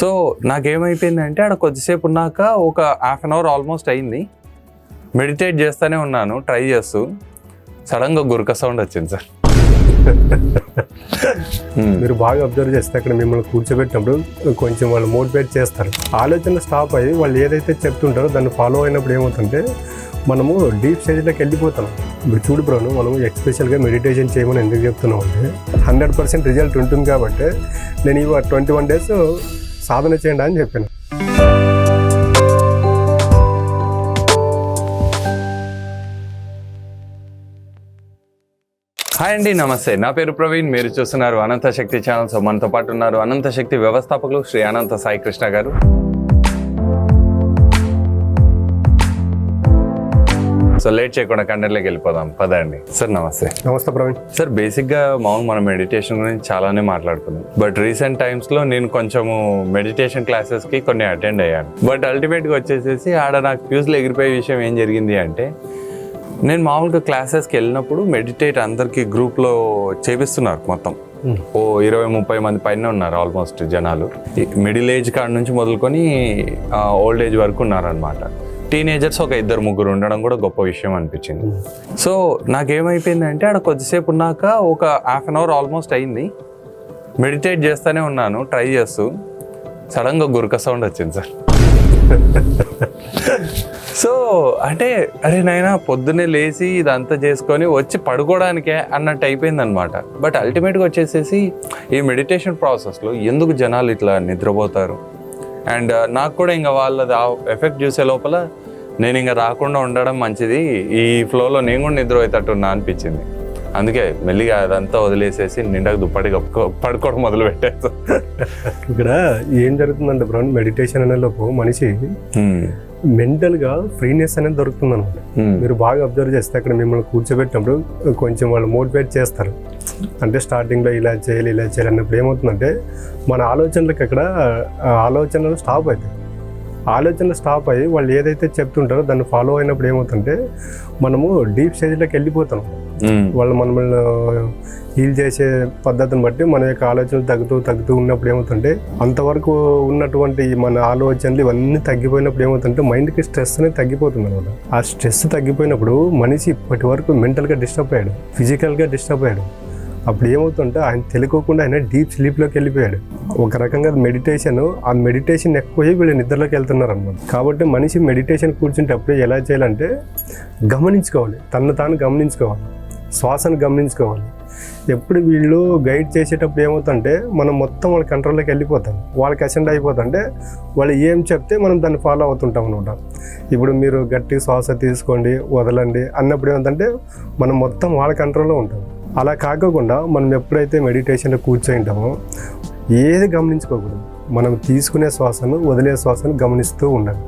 So నాకేమైపోయిందంటే ఆడ కొద్దిసేపు ఉన్నాక ఒక హాఫ్ అన్ అవర్ ఆల్మోస్ట్ అయింది. మెడిటేట్ చేస్తూనే ఉన్నాను ట్రై చేస్తూ. సడన్గా గురక సౌండ్ వచ్చింది సార్. Hmm. మీరు బాగా అబ్జర్వ్ చేస్తే అక్కడ మిమ్మల్ని కూర్చోబెట్టినప్పుడు కొంచెం వాళ్ళు మోటివేట్ చేస్తారు. ఆలోచన స్టాప్ అయ్యి వాళ్ళు ఏదైతే చెప్తుంటారో దాన్ని ఫాలో అయినప్పుడు ఏమవుతుంటే మనము డీప్ స్టేజ్లోకి వెళ్ళిపోతాం. ఇప్పుడు చూడు బ్రోను మనం ఎక్స్పెషల్గా మెడిటేషన్ చేయమని ఎందుకు చెప్తున్నాం అంటే హండ్రెడ్ పర్సెంట్ రిజల్ట్ ఉంటుంది కాబట్టి నేను ఇవ ట్వంటీ వన్ డేస్ సాధన చేయండి అని చెప్పాను. హాయ్ అండి నమస్తే. నా పేరు ప్రవీణ్ మీరు చూస్తున్నారు అనంత శక్తి ఛానల్. సో మనతో పాటు ఉన్నారు అనంత శక్తి వ్యవస్థాపకులు శ్రీ అనంత సాయి కృష్ణ గారు. సో లేట్ చేయకుండా కంటెంట్లోకి వెళ్ళిపోదాం. పదండి. సార్ నమస్తే. నమస్తే ప్రవీణ్. సార్ బేసిక్గా మామూలు మనం మెడిటేషన్ గురించి చాలానే మాట్లాడుకున్నాం. బట్ రీసెంట్ టైమ్స్లో నేను కొంచెము మెడిటేషన్ క్లాసెస్కి కొన్ని అటెండ్ అయ్యాను. బట్ అల్టిమేట్గా వచ్చేసేసి ఆడ నాకు ఫ్యూజ్లో ఎగిరిపోయే విషయం ఏం జరిగింది అంటే నేను మామూలుగా క్లాసెస్కి వెళ్ళినప్పుడు మెడిటేట్ అందరికీ గ్రూప్లో చేపిస్తున్నారు మొత్తం. ఓ ఇరవై ముప్పై మంది పైన ఉన్నారు ఆల్మోస్ట్ జనాలు. మిడిల్ ఏజ్ కాడ నుంచి మొదలుకొని ఓల్డ్ ఏజ్ వరకు ఉన్నారనమాట టీనేజర్స్ ఒక ఇద్దరు ముగ్గురు ఉండడం కూడా గొప్ప విషయం అనిపించింది. సో నాకేమైపోయిందంటే ఆడ కొద్దిసేపు ఉన్నాక ఒక హాఫ్ అన్ అవర్ ఆల్మోస్ట్ అయింది. మెడిటేట్ చేస్తూనే ఉన్నాను ట్రై చేస్తూ. సడన్గా గురక సౌండ్ వచ్చింది సార్. సో అంటే అరే నైనా పొద్దున్నే లేచి ఇదంతా చేసుకొని వచ్చి పడుకోవడానికే అన్నట్టు అయిపోయింది అనమాట బట్ అల్టిమేట్గా వచ్చేసేసి ఈ మెడిటేషన్ ప్రాసెస్లో ఎందుకు జనాలు ఇట్లా నిద్రపోతారు? అండ్ నాకు కూడా ఇంకా వాళ్ళది ఆ ఎఫెక్ట్ చూసే లోపల నేను ఇంకా రాకుండా ఉండడం మంచిది. ఈ ఫ్లోలో నేను కూడా నిద్ర అవుతట్టున్నా అనిపించింది. అందుకే మెల్లిగా అదంతా వదిలేసేసి నిండకు దుప్పటి పడుకోవడం మొదలు పెట్టేస్తాను ఇక్కడ ఏం జరుగుతుందంటే బ్రౌన్ మెడిటేషన్ అనే లోపు మనిషి మెంటల్గా ఫ్రీనెస్ అనేది దొరుకుతుంది అనమాట మీరు బాగా అబ్జర్వ్ చేస్తే అక్కడ మిమ్మల్ని కూర్చోబెట్టినప్పుడు కొంచెం వాళ్ళు మోటివేట్ చేస్తారు. అంటే స్టార్టింగ్లో ఇలా చేయాలి ఇలా చేయాలి అన్నప్పుడు ఏమవుతుందంటే మన ఆలోచనలకు అక్కడ ఆలోచనలు స్టాప్ అవుతాయి ఆలోచనలు స్టాప్ అయ్యి వాళ్ళు ఏదైతే చెప్తుంటారో దాన్ని ఫాలో అయినప్పుడు ఏమవుతుంటే మనము డీప్ స్టేజ్లోకి వెళ్ళిపోతాం. వాళ్ళు మనల్ని హీల్ చేసే పద్ధతిని బట్టి మన యొక్క ఆలోచనలు తగ్గుతూ తగ్గుతూ ఉన్నప్పుడు ఏమవుతుంటే అంతవరకు ఉన్నటువంటి మన ఆలోచనలు ఇవన్నీ తగ్గిపోయినప్పుడు ఏమవుతుంటే మైండ్కి స్ట్రెస్ అనేది తగ్గిపోతుంది అనమాట. ఆ స్ట్రెస్ తగ్గిపోయినప్పుడు మనిషి ఇప్పటి వరకు మెంటల్గా డిస్టర్బ్ అయ్యాడు ఫిజికల్గా డిస్టర్బ్ అయ్యాడు. అప్పుడు ఏమవుతుంటే ఆయన తెలియకోకుండా ఆయన డీప్ స్లీప్లోకి వెళ్ళిపోయాడు. ఒక రకంగా మెడిటేషన్ ఆ మెడిటేషన్ ఎక్కువ వీళ్ళు నిద్రలోకి వెళ్తున్నారు అనమాట కాబట్టి మనిషి మెడిటేషన్ కూర్చుంటప్పుడు ఎలా చేయాలంటే గమనించుకోవాలి. తను తాను గమనించుకోవాలి. శ్వాసను గమనించుకోవాలి. ఎప్పుడు వీళ్ళు గైడ్ చేసేటప్పుడు ఏమవుతుంటే మనం మొత్తం వాళ్ళ కంట్రోల్లోకి వెళ్ళిపోతాం. వాళ్ళకి అసెండ్ అయిపోతుంటే వాళ్ళు ఏం చెప్తే మనం దాన్ని ఫాలో అవుతుంటాం అనమాట ఇప్పుడు మీరు గట్టి శ్వాస తీసుకోండి వదలండి. అన్నప్పుడు ఏమవుతుందంటే మనం మొత్తం వాళ్ళ కంట్రోల్లో ఉంటాం. అలా కాకోకుండా మనం ఎప్పుడైతే మెడిటేషన్లో కూర్చోయింటామో ఏది గమనించుకోకూడదు. మనం తీసుకునే శ్వాసను వదిలే శ్వాసను గమనిస్తూ ఉండాలి.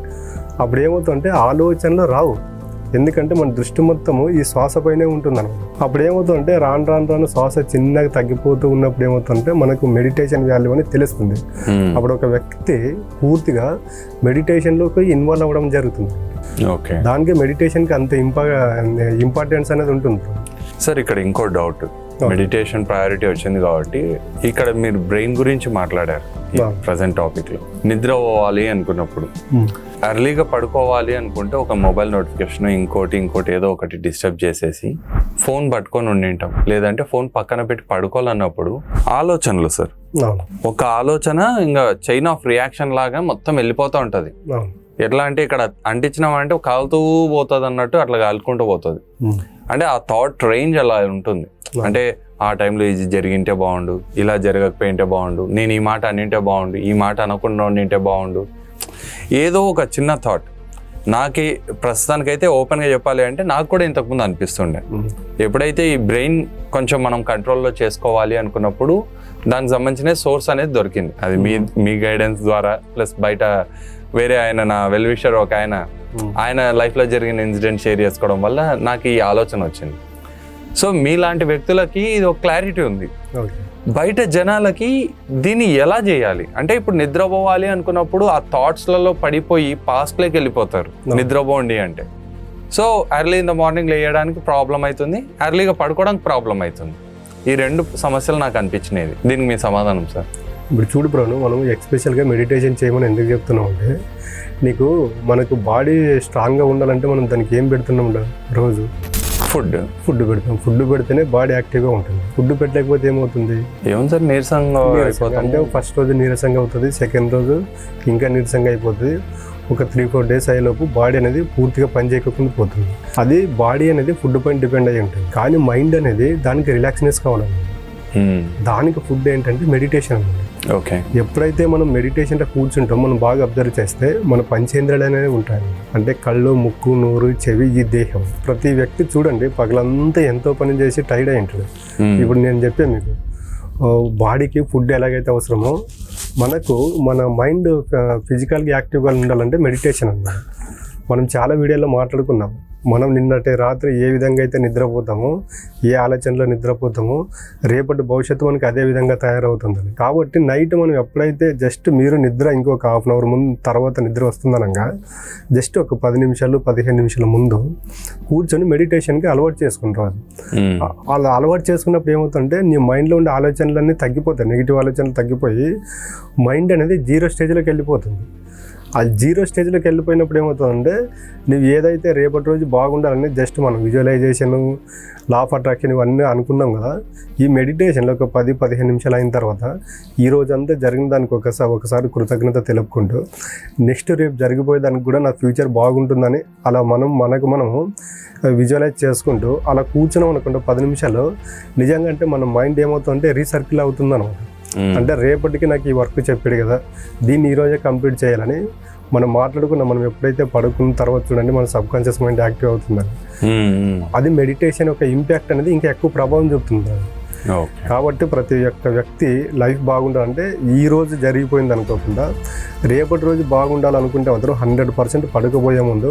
అప్పుడు ఏమవుతుందంటే ఆలోచనలు రావు. ఎందుకంటే మన దృష్టి మొత్తము ఈ శ్వాస పైనే ఉంటుంది అనమాట అప్పుడు ఏమవుతుందంటే రాను రాను రాను శ్వాస చిన్నగా తగ్గిపోతూ ఉన్నప్పుడు ఏమవుతుందంటే మనకు మెడిటేషన్ వాల్యూ అని తెలుస్తుంది. అప్పుడు ఒక వ్యక్తి పూర్తిగా మెడిటేషన్లోకి ఇన్వాల్వ్ అవ్వడం జరుగుతుంది. ఓకే. దానికి మెడిటేషన్కి అంత ఇంపా ఇంపార్టెన్స్ అనేది ఉంటుంది. సార్ ఇక్కడ ఇంకో డౌట్ మెడిటేషన్ ప్రయారిటీ వచ్చింది కాబట్టి ఇక్కడ మీరు బ్రెయిన్ గురించి మాట్లాడారు. ప్రజెంట్ టాపిక్లో. నిద్ర పోవాలి అనుకున్నప్పుడు. ఎర్లీగా పడుకోవాలి అనుకుంటే ఒక మొబైల్ నోటిఫికేషన్ ఇంకోటి ఇంకోటి ఏదో ఒకటి డిస్టర్బ్ చేసేసి ఫోన్ పట్టుకొని ఉండింటాం. లేదంటే ఫోన్ పక్కన పెట్టి పడుకోవాలన్నప్పుడు ఆలోచనలు సార్. ఒక ఆలోచన ఇంకా చైన్ ఆఫ్ రియాక్షన్ లాగా మొత్తం వెళ్ళిపోతూ ఉంటది. ఎట్లా అంటే ఇక్కడ అంటించినామంటే కాలుతూ పోతుంది అన్నట్టు అట్లా కాలుకుంటూ పోతుంది. అంటే ఆ థాట్ రేంజ్ అలా ఉంటుంది. అంటే ఆ టైంలో ఇది జరిగింటే బాగుండు ఇలా జరగకపోయింటే బాగుండు నేను ఈ మాట అన్నింటే బాగుండు ఈ మాట అనకుండా ఉండింటే బాగుండు. ఏదో ఒక చిన్న థాట్ నాకే ప్రస్తుతానికైతే ఓపెన్గా చెప్పాలి అంటే నాకు కూడా ఇంతకుముందు అనిపిస్తుండే. ఎప్పుడైతే ఈ బ్రెయిన్ కొంచెం మనం కంట్రోల్లో చేసుకోవాలి అనుకున్నప్పుడు దానికి సంబంధించిన సోర్స్ అనేది దొరికింది. అది మీ మీ గైడెన్స్ ద్వారా ప్లస్ బయట వేరే ఆయన నా వెల్ విషర్ ఒక ఆయన. ఆయన లైఫ్లో జరిగిన ఇన్సిడెంట్ షేర్ చేసుకోవడం వల్ల నాకు ఈ ఆలోచన వచ్చింది. సో మీలాంటి వ్యక్తులకి ఇది ఒక క్లారిటీ ఉంది. బయట జనాలకి దీన్ని ఎలా చేయాలి? అంటే ఇప్పుడు నిద్రపోవాలి అనుకున్నప్పుడు ఆ థాట్స్లలో పడిపోయి పాస్ట్లోకి వెళ్ళిపోతారు. నిద్రపోండి అంటే. So early in the morning లేయడానికి problem అవుతుంది. ఎర్లీగా పడుకోవడానికి ప్రాబ్లం అవుతుంది. ఈ రెండు సమస్యలు నాకు అనిపించినవి. దీనికి మీ సమాధానం సార్ ఇప్పుడు చూడు బ్రోను మనం ఎక్స్పెషల్గా మెడిటేషన్ చేయమని ఎందుకు చెప్తున్నాం అంటే నీకు మనకు బాడీ స్ట్రాంగ్గా ఉండాలంటే మనం దానికి ఏం పెడుతున్నాం రోజు? ఫుడ్. ఫుడ్ పెడతాం. ఫుడ్ పెడితేనే బాడీ యాక్టివ్గా ఉంటుంది. ఫుడ్ పెట్టలేకపోతే ఏమవుతుంది? ఏం సార్ నీరసంగా అంటే ఫస్ట్ రోజు నీరసంగా అవుతుంది సెకండ్ రోజు ఇంకా నీరసంగా అయిపోతుంది. ఒక త్రీ ఫోర్ డేస్ అయ్యేలోపు బాడీ అనేది పూర్తిగా పని చేయకుండా పోతుంది. అది బాడీ అనేది ఫుడ్ పైన డిపెండ్ అయి ఉంటుంది. కానీ మైండ్ అనేది దానికి రిలాక్స్నెస్ కావాలన్నమాట దానికి ఫుడ్ ఏంటంటే మెడిటేషన్ ఓకే ఎప్పుడైతే మనం మెడిటేషన్లో కూర్చుంటాం మనం బాగా అబ్జర్వ్ చేస్తే మన పంచేంద్రియాలు అనేవి ఉంటాయి. అంటే కళ్ళు ముక్కు నోరు చెవి ఈ దేహం. ప్రతి వ్యక్తి చూడండి పగలంతా ఎంతో పని చేసి టైర్డ్ అయి ఉంటాడు. ఇప్పుడు నేను చెప్పే మీకు. బాడీకి ఫుడ్ ఎలాగైతే అవసరమో మనకు మన మైండ్ ఫిజికల్గా యాక్టివ్గా ఉండాలంటే మెడిటేషన్ అన్నమాట. మనం చాలా వీడియోలో మాట్లాడుకున్నాం. మనం నిన్నటి రాత్రి ఏ విధంగా అయితే నిద్రపోతామో ఏ ఆలోచనలో నిద్రపోతామో రేపటి భవిష్యత్తు మనకి అదే విధంగా తయారవుతుందని కాబట్టి నైట్ మనం ఎప్పుడైతే జస్ట్ మీరు నిద్ర ఇంకొక హాఫ్ అన్ అవర్ ముందు తర్వాత నిద్ర వస్తుందనగా జస్ట్ ఒక పది నిమిషాలు పదిహేను నిమిషాల ముందు కూర్చొని మెడిటేషన్కి అలవాటు చేసుకుంటారు అలా అలవాటు చేసుకున్నప్పుడు ఏమవుతుందంటే నీ మైండ్లో ఉండే ఆలోచనలన్నీ తగ్గిపోతాయి నెగిటివ్ ఆలోచనలు తగ్గిపోయి మైండ్ అనేది జీరో స్టేజ్లోకి వెళ్ళిపోతుంది. ఆ జీరో స్టేజ్లోకి వెళ్ళిపోయినప్పుడు ఏమవుతుందంటే నువ్వు ఏదైతే రేపటి రోజు బాగుండాలని జస్ట్ మనం విజువలైజేషన్ లా ఆఫ్ అట్రాక్షన్ ఇవన్నీ అనుకున్నాం కదా ఈ మెడిటేషన్లో ఒక పది పదిహేను నిమిషాలు అయిన తర్వాత ఈ రోజంతా జరిగిన దానికి ఒకసారి ఒకసారి కృతజ్ఞత తెలుపుకుంటూ నెక్స్ట్ రేపు జరిగిపోయే దానికి కూడా నా ఫ్యూచర్ బాగుంటుందని అలా మనం మనకు మనము విజువలైజ్ చేసుకుంటూ అలా కూర్చున్నాం అనుకుంటే పది నిమిషాలు నిజంగా అంటే మన మైండ్ ఏమవుతుందంటే రీసర్కిల్ అవుతుంది అనమాట అంటే రేపటికి నాకు ఈ వర్క్ చెప్పాడు కదా దీన్ని ఈ రోజే కంప్లీట్ చేయాలని మనం మాట్లాడుకున్నాం. మనం ఎప్పుడైతే పడుకున్న తర్వాత చూడండి మన సబ్ కాన్షియస్ మైండ్ యాక్టివ్ అవుతుందని. అది మెడిటేషన్ యొక్క ఇంపాక్ట్ అనేది ఇంకా ఎక్కువ ప్రభావం చూపుతుంది. కాబట్టి ప్రతి ఒక్క వ్యక్తి లైఫ్ బాగుండాలంటే ఈ రోజు జరిగిపోయింది అనుకోకుండా రేపటి రోజు బాగుండాలనుకుంటే మాత్రం హండ్రెడ్ పర్సెంట్ పడుకోబోయే ముందు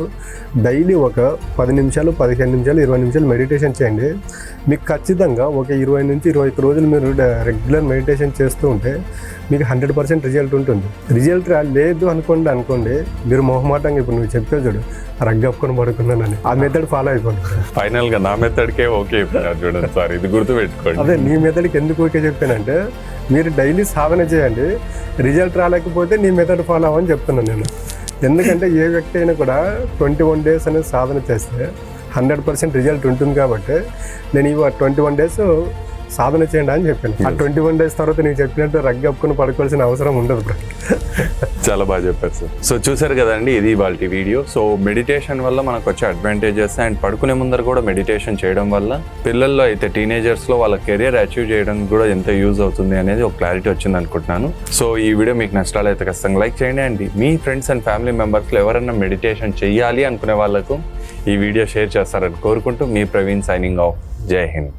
డైలీ ఒక పది నిమిషాలు పదిహేను నిమిషాలు ఇరవై నిమిషాలు మెడిటేషన్ చేయండి. మీకు ఖచ్చితంగా ఒక ఇరవై నుంచి ఇరవై ఒక్క రోజులు మీరు రెగ్యులర్ మెడిటేషన్ చేస్తూ ఉంటే మీకు హండ్రెడ్ పర్సెంట్ రిజల్ట్ ఉంటుంది. రిజల్ట్ లేదు అనుకోండి అనుకోండి మీరు మొహమాటంగా ఇప్పుడు నువ్వు చెప్పే చూడు రగ్గప్పుకొని పడుకున్నానని. ఆ మెథడ్ ఫాలో అయిపోండి. ఫైనల్గా నా మెథడ్కే ఓకే చూడండి సార్ ఇది గుర్తు పెట్టుకోండి అదే నీ మెథడ్కి ఎందుకు ఓకే చెప్పానంటే మీరు డైలీ సాధన చేయండి రిజల్ట్ రాలేకపోతే నీ మెథడ్ ఫాలో అవ్వని చెప్తున్నాను నేను. ఎందుకంటే ఏ వ్యక్తి అయినా కూడా ట్వంటీ వన్ డేస్ అనేది సాధన చేస్తే హండ్రెడ్ పర్సెంట్ రిజల్ట్ ఉంటుంది కాబట్టి నేను ఈ ట్వంటీ వన్ డేస్ సాధన చేయండి అని చెప్పాను. ఆ ట్వంటీ వన్ డేస్ తర్వాత నీకు చెప్పినట్టు రగ్గి అప్పుకొని పడుకోవాల్సిన అవసరం ఉండదు బ్రో. చాలా బాగా చెప్పారు సార్. సో చూసారు కదండి ఇది వాళ్ళ వీడియో. సో మెడిటేషన్ వల్ల మనకు వచ్చే అడ్వాంటేజెస్ అండ్ పడుకునే ముందర కూడా మెడిటేషన్ చేయడం వల్ల పిల్లల్లో అయితే టీనేజర్స్లో వాళ్ళ కెరియర్ అచీవ్ చేయడం కూడా ఎంత యూజ్ అవుతుంది అనేది ఒక క్లారిటీ వచ్చింది అనుకుంటున్నాను. సో ఈ వీడియో మీకు నష్టాలైతే ఖచ్చితంగా లైక్ చేయండి అండ్. మీ ఫ్రెండ్స్ అండ్ ఫ్యామిలీ మెంబర్స్లో ఎవరైనా మెడిటేషన్ చేయాలి అనుకునే వాళ్ళకు ఈ వీడియో షేర్ చేస్తారని కోరుకుంటూ మీ ప్రవీణ్ సైనింగ్ ఆఫ్ జై హింద్.